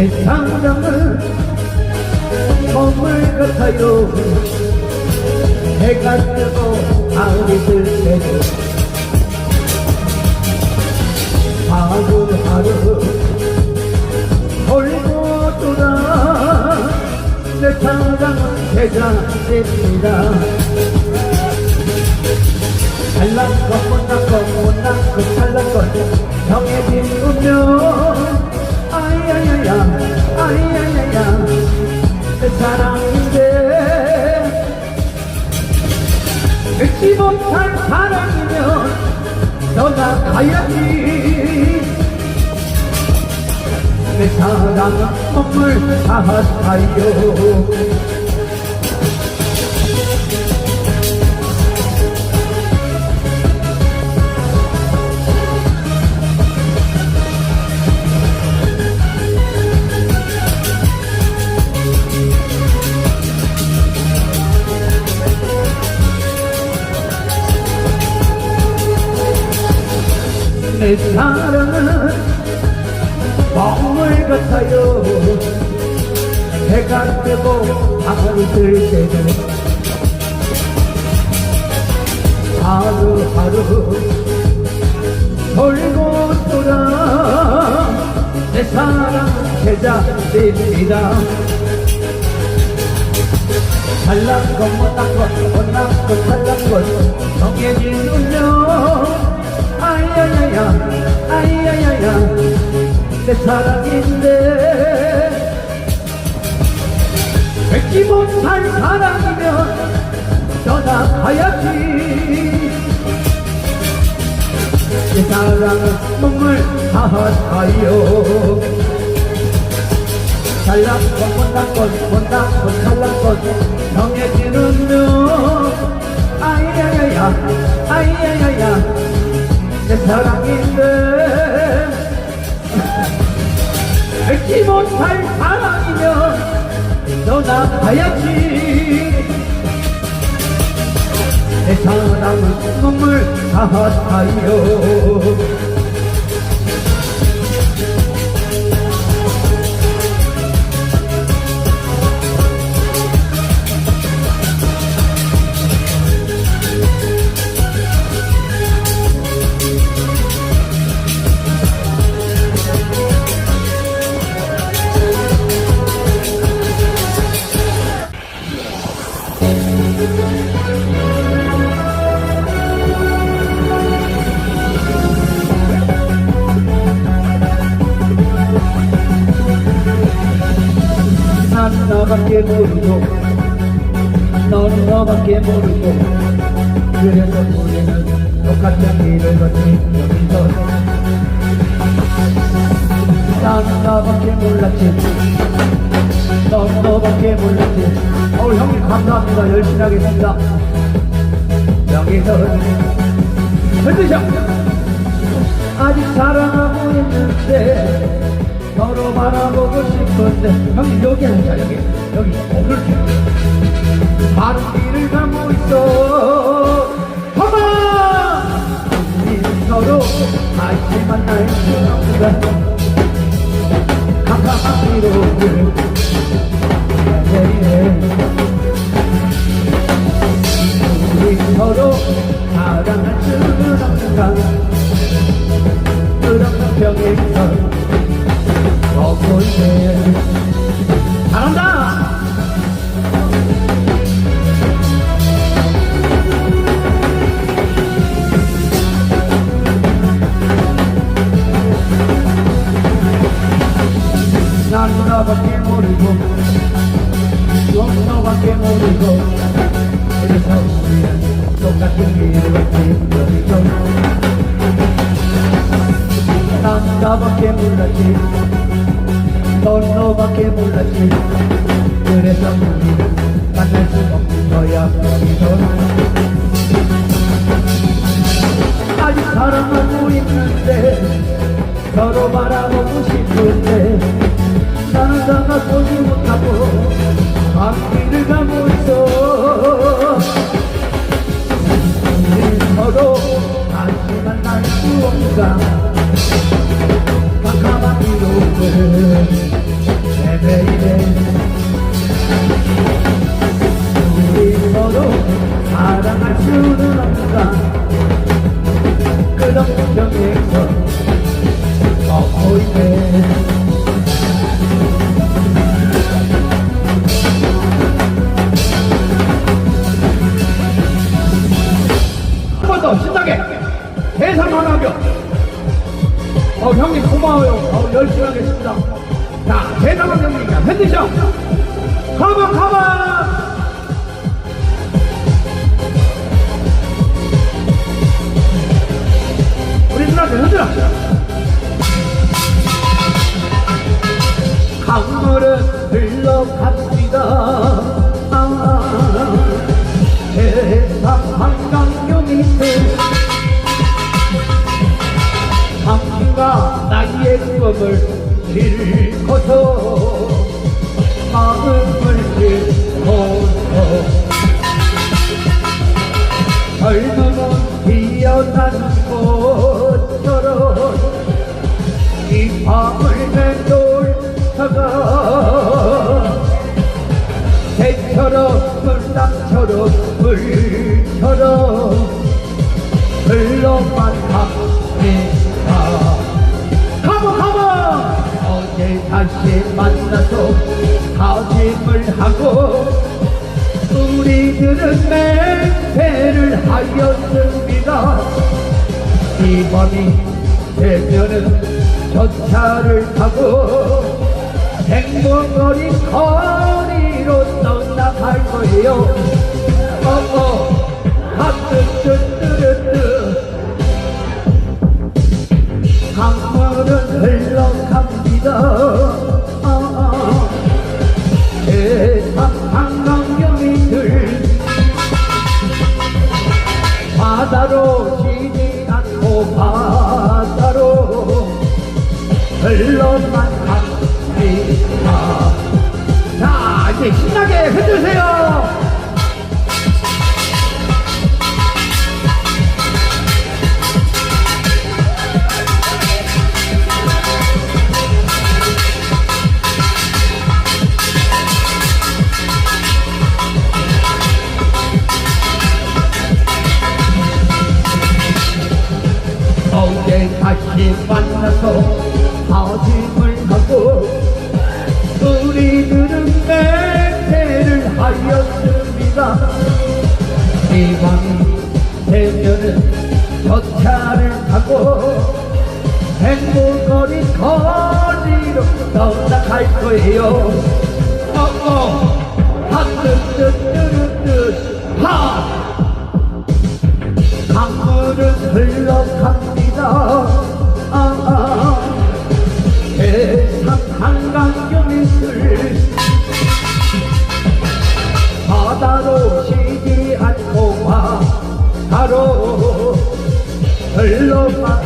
내 사랑은梦을 같아요 해가 뜨고 가을이 들 때도 하루하루 돌고 돌아 내 사랑은 대장입니다. 잘난 것 못난 것 못난 것 잘난 것 정해진 운명 아이야야야 내 사랑인데. 잊지 못할 사랑이면 떠나가야지. 내 사랑은 몸을 다하사요 내 사랑은 먹물 같아요. 해가 뜨고 밤이 들 때도 하루하루 돌고 돌아 내 사랑 제자입니다. 잘난 것 못난 것 못난 것 잘난 것 정해진 운명 아이야야야 아이야야야 내 사랑인데. 뺏지 못할 사랑이면 떠나가야지. 내 사랑은 몸을 것 못난 것 잘난 것 정해지는 명 아이야야야 아이야야야 내 사랑인데 알지 못할 사랑이면 떠나가야지. 내 사랑은 눈물 다 하사요 너밖에 모르고 넌 너밖에 모르고 그래서 우리는 똑같은 길을 걷니 여기서 난 너밖에 몰랐지. 넌 너밖에 몰랐지. 어우 형님 감사합니다. 열심히 하겠습니다. 여기서 흔드셔. 아직 사랑하고 있는데 서로 바라보고 싶은데. 형님 여기 앉아 여기 여기 어 그렇게. 바른 길을 가고 있어. 봐봐! 서로 다시 만날 수 없다 캄캄한 위로를 너밖에 모르고 넌 너밖에 모르고 그래서 우리는 똑같은 걷지 여기서 난 너밖에 몰랐지. 넌 너밖에 몰랐지. 그래서 우리는 만날 수 없는 거야 아직 사랑하고 있는데 서로 바라보고 싶은 형님 고마워요. 어 열심히 하겠습니다. 자 대상한 형님이야 핸드샷 가만 가만 우리 누나들 흔들어. 강물은 흘러갑니다. 아, 세상 한강교 밑에 꿈을 싣고서 마음을 싣고서 젊음은 피어난 꽃처럼 이 밤을 맴돌다가. 새처럼 물처럼 어제 다시 만나서 다짐을 하고 우리들은 맹세를 하였습니다. 이 밤이 되면은 저 차를 타고 행복거리 거리로 떠나갈 거예요. 어어 하뜨뜨뜨르뜨 흘 어제 다시 만나서 다짐을 하고 우리들은 맹세를 하였습니다 이 밤이 되면은 저 차를 타고 행복거리 거리로 떠나갈 거예요 어어 하뜨뜨뜨르뜨 하 강물은 흘러갑니다. 아, 아, 세상 한강경이들 바다로 쉬지 않고 바다로 흘러만